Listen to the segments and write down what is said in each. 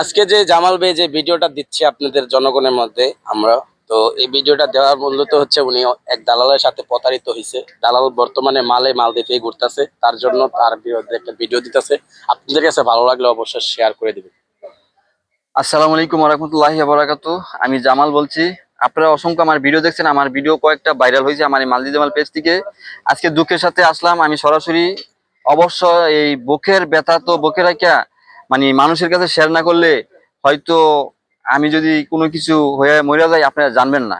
আজকে যে জামাল ভাই যে ভিডিওটা দিচ্ছে আপনাদের জনগণের মধ্যে, আমরা, তো এই ভিডিওটা দেওয়ার মূলত হচ্ছে উনি এক দালালের সাথে প্রতারিত হয়েছে দালাল বর্তমানে মালে মাল দেখে ঘুরতেছে, তার জন্য তার বিরুদ্ধে একটা ভিডিও দিতেছে। আপনাদের কাছে ভালো লাগলে অবশ্যই শেয়ার করে দিবেন। আসসালামু আলাইকুম রহমতুল্লাহি বারাকাতু। আমি জামাল বলছি, আপনারা অসংখ্য আমার ভিডিও দেখছেন, আমার ভিডিও কয়েকটা ভাইরাল হয়েছে আমার এই মালদি জামাল পেজ থেকে। আজকে দুঃখের সাথে আসলাম, আমি সরাসরি অবশ্য এই বুকের ব্যথা তো বুকে রাখা মানে মানুষের কাছে শেয়ার না করলে হয়তো আমি যদি কোনো কিছু হয়ে মরে যাই, আপনারা জানবেন না।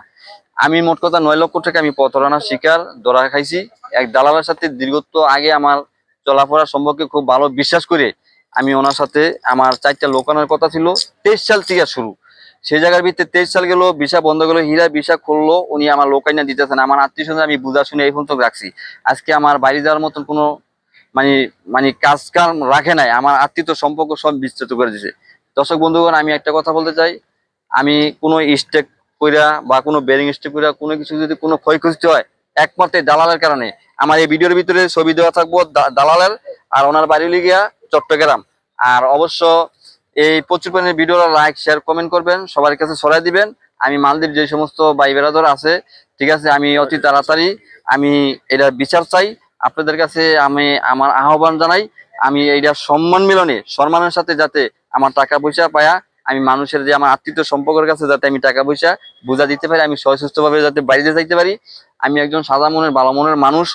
আমি মোট কথা নয় লক্ষ টাকা আমি প্রতারণার শিকার, ধরা খাইছি। এক দালালের সাথে দীর্ঘত্ব আগে আমার চলাফেরা সম্পর্কে খুব ভালো বিশ্বাস করে আমি ওনার সাথে আমার চারটা লোকানোর কথা ছিল। তেইশ সাল থেকে শুরু। সেই জায়গার ভিত্তিতে তেইশ সাল গেল, ভিসা বন্ধ গেলো, হীরা ভিসা খুললো, উনি আমার লোকাইনা দিতেছেন। আমার আত্মীয় স্বজন আমি বুঝা শুনে এই পর্যন্ত রাখছি। আজকে আমার বাড়ি যাওয়ার মতন কোনো মানে মানে কাজ কাম রাখে নাই, আমার আত্মীয় সম্পর্ক সব বিস্তৃত করে দিছে। দর্শক বন্ধুগণ, আমি একটা কথা বলতে চাই। আমি কোনো স্টেক কইরা বা কোনো বেরিং স্টেক কইরা কোনো কিছু যদি কোনো ক্ষয়ক্ষতি হয়, একমাত্র দালালের কারণে। আমার এই ভিডিওর ভিতরে ছবি দেওয়া থাকব দালালের আর ওনার বাড়ি লিগিয়া চট্টগ্রাম। আর অবশ্য এই প্রচুর পরিমাণে ভিডিওটা লাইক শেয়ার কমেন্ট করবেন, সবার কাছে ছড়াই দিবেন। আমি মালদ্বীপ যে সমস্ত ভাই বেড়াদর আছে, ঠিক আছে, আমি অতি তাড়াতাড়ি আমি এটা বিচার চাই। আপনাদের কাছে আমি আমার আহ্বান জানাই, আমি এইটা সম্মান মিলনে, সম্মানের সাথে যাতে আমার টাকা পয়সা পায়া, আমি মানুষের যে আমার আত্মীয় সম্পর্কের কাছে যাতে আমি টাকা পয়সা বোঝা দিতে পারি, আমি সুস্থ ভাবে যাতে বাড়িতে যাইতে পারি। আমি একজন সাদা মনের, ভালো মনের মানুষ।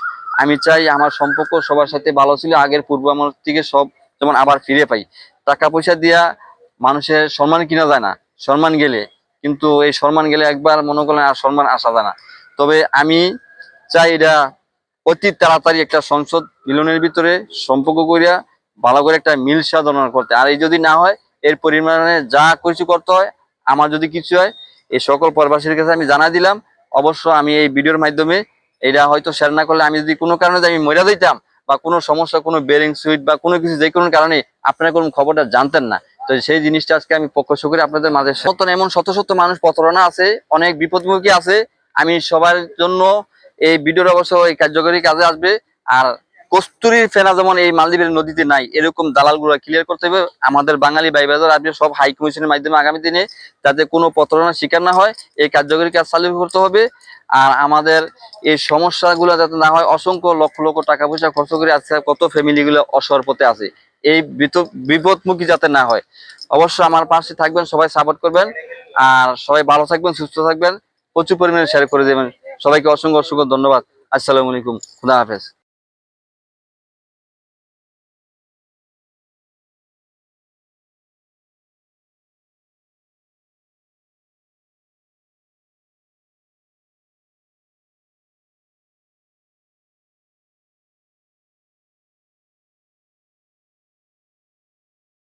আমি চাই আমার সম্পর্ক সবার সাথে ভালো ছিল, আগের পূর্ব আমল থেকে সব যেমন আবার ফিরে পাই। টাকা পয়সা দিয়া মানুষের সম্মান কিনা যায় না, সম্মান গেলে। কিন্তু এই সম্মান গেলে একবার মনে করলেন আর সম্মান আসা যায় না। তবে আমি চাই এটা অতি তাড়াতাড়ি একটা সংসদ মিলনের ভিতরে সম্পর্ক করিয়া ভালো করে একটা মিল সাধনা করতে। আর এই যদি না হয়, এর পরিমাণে যা কিছু করতে হয়, আমার যদি কিছু হয় এই সকল প্রবাসীর কাছে আমি জানা দিলাম। অবশ্য আমি এই ভিডিওর মাধ্যমে এটা হয়তো শেয়ার না করলে আমি যদি কোনো কারণে আমি মরে দিতাম বা কোনো সমস্যা, কোনো বেরিং সুইট বা কোনো কিছু যে কোনো কারণে আপনারা কোনো খবরটা জানতেন না। তো সেই জিনিসটা আজকে আমি পক্ষ করে আপনাদের মাঝে। মতন এমন শত শত মানুষ প্রতারণা আছে, অনেক বিপদমুখী আছে। আমি সবার জন্য এই ভিডিওর অবশ্য এই কার্যকরী কাজে আসবে। আর কস্তুরীর ফেনা যেমন এই মালদ্বীপের নদীতে নাই, এরকম দালালগুলো ক্লিয়ার করতে হবে। আমাদের বাঙালি ভাই বাজার আপনি সব হাই কমিশনের মাধ্যমে আগামী দিনে যাতে কোনো প্রতারণার শিকার না হয়, এই কার্যকরী কাজ চালু করতে হবে। আর আমাদের এই সমস্যাগুলো যাতে না হয়, অসংখ্য লক্ষ লক্ষ টাকা পয়সা খরচ করে আজকে কত ফ্যামিলি গুলো অসহায় পথে আছে। এই বিপদমুখী যাতে না হয়। অবশ্য আমার পাশে থাকবেন, সবাই সাপোর্ট করবেন। আর সবাই ভালো থাকবেন, সুস্থ থাকবেন। প্রচুর পরিমাণে শেয়ার করে দেবেন। সবাইকে অসংখ্য অসংখ্য ধন্যবাদ। আসসালামু আলাইকুম। খুদা হাফেজ।